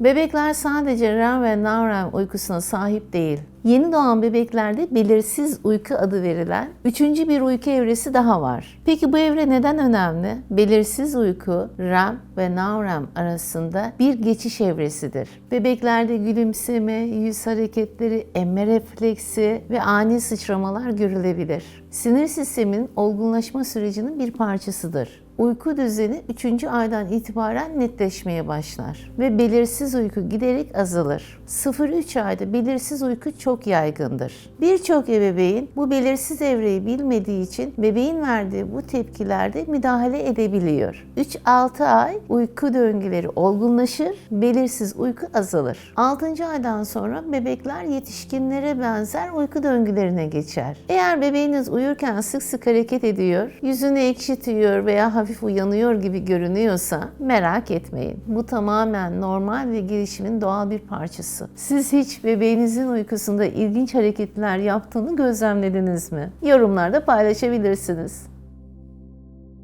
Bebekler sadece REM ve non-REM uykusuna sahip değil. Yeni doğan bebeklerde belirsiz uyku adı verilen üçüncü bir uyku evresi daha var. Peki bu evre neden önemli? Belirsiz uyku REM ve non-REM arasında bir geçiş evresidir. Bebeklerde gülümseme, yüz hareketleri, emme refleksi ve ani sıçramalar görülebilir. Sinir sisteminin olgunlaşma sürecinin bir parçasıdır. Uyku düzeni 3. aydan itibaren netleşmeye başlar ve belirsiz uyku giderek azalır. 0-3 ayda belirsiz uyku çok yaygındır. Birçok ebeveyn bu belirsiz evreyi bilmediği için bebeğin verdiği bu tepkilerde müdahale edebiliyor. 3-6 ay uyku döngüleri olgunlaşır, belirsiz uyku azalır. 6. aydan sonra bebekler yetişkinlere benzer uyku döngülerine geçer. Eğer bebeğiniz uyurken sık sık hareket ediyor, yüzünü ekşitiyor veya hafif uyanıyor gibi görünüyorsa merak etmeyin. Bu tamamen normal ve gelişimin doğal bir parçası. Siz hiç bebeğinizin uykusunda ilginç hareketler yaptığını gözlemlediniz mi? Yorumlarda paylaşabilirsiniz.